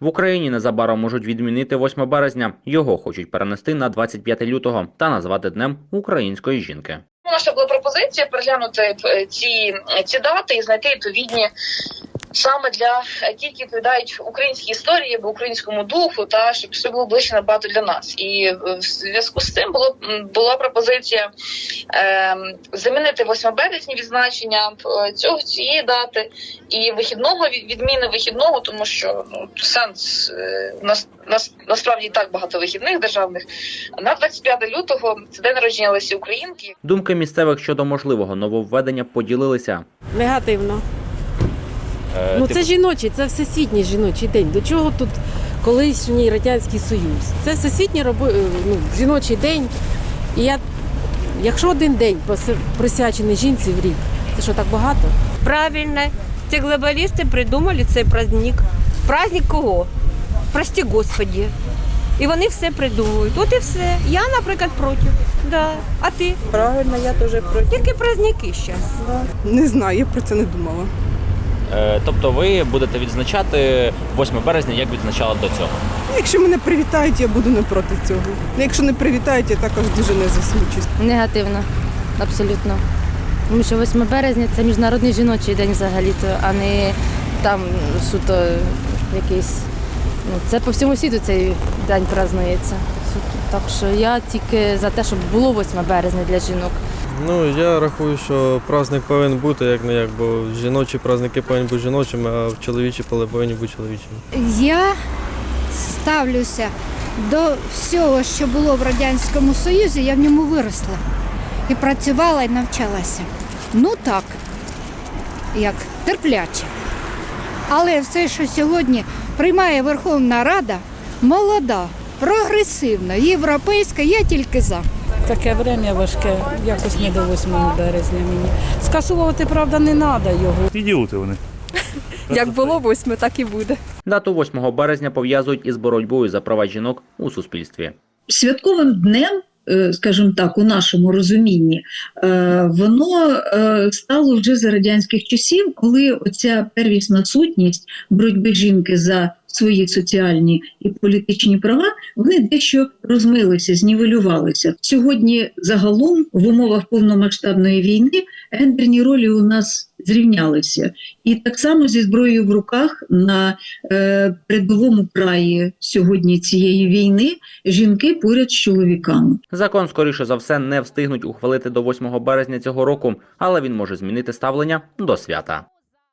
В Україні незабаром можуть відмінити 8 березня. Його хочуть перенести на 25 лютого та назвати днем української жінки. У ще була пропозиція переглянути е, ці, ці дати і знайти відповідні саме для е, ті, які відповідають українській історії або українському духу, та щоб все було ближче набагато для нас. І е, в зв'язку з цим було була пропозиція е, замінити 8 березня відзначення цього цієї дати і вихідного відміни вихідного, тому що ну сенс е, нас, нас насправді так багато вихідних державних. На 25 лютого це день народження Лесі Українки. Думки місцевих щодо можливого нововведення поділилися. Негативно. Ну це жіночий, це всесвітній жіночий день. До чого тут колишній Радянський Союз? Це всесвітній робо... е, ну, жіночий день. І я, якщо один день присвячений жінці в рік, це що так багато? Правильно. Ці глобалісти придумали цей праздник. Праздник кого? Прости Господі. І вони все придумують. От і все. Я, наприклад, проти. Да. А ти? Правильно, я теж проти. Які праздники зараз? Не знаю, я про це не думала. Тобто ви будете відзначати 8 березня, як відзначали до цього. Якщо мене привітають, я буду не проти цього. Якщо не привітають, я також дуже не засмучусь. Негативно, абсолютно. Тому що 8 березня це міжнародний жіночий день взагалі-то, а не там суто якийсь. Ну, це по всьому світу цей день празднується. Так що я тільки за те, щоб було 8 березня для жінок. Ну, я рахую, що праздник повинен бути як не як, бо жіночі праздники повинні бути жіночими, а чоловічі повинні бути чоловічими. Я ставлюся до всього, що було в Радянському Союзі, я в ньому виросла і працювала і навчалася. Ну так, як терпляче. Але все, що сьогодні приймає Верховна Рада, молода, прогресивна, європейська, я тільки за. Таке время важке, якось не до 8 березня мені. Скасовувати, правда, не треба його. Ідіоти вони. Як було 8, так і буде. Дату 8 березня пов'язують із боротьбою за права жінок у суспільстві. святковим днем, е, скажімо так, у нашому розумінні, е, воно е, стало вже за радянських часів, коли оця первісна сутність боротьби жінки за свої соціальні і політичні права, вони дещо розмилися, знівелювалися. Сьогодні загалом в умовах повномасштабної війни гендерні ролі у нас зрівнялися. І так само зі зброєю в руках на е, передовому краї сьогодні цієї війни жінки поряд з чоловіками. Закон, скоріше за все, не встигнуть ухвалити до 8 березня цього року, але він може змінити ставлення до свята.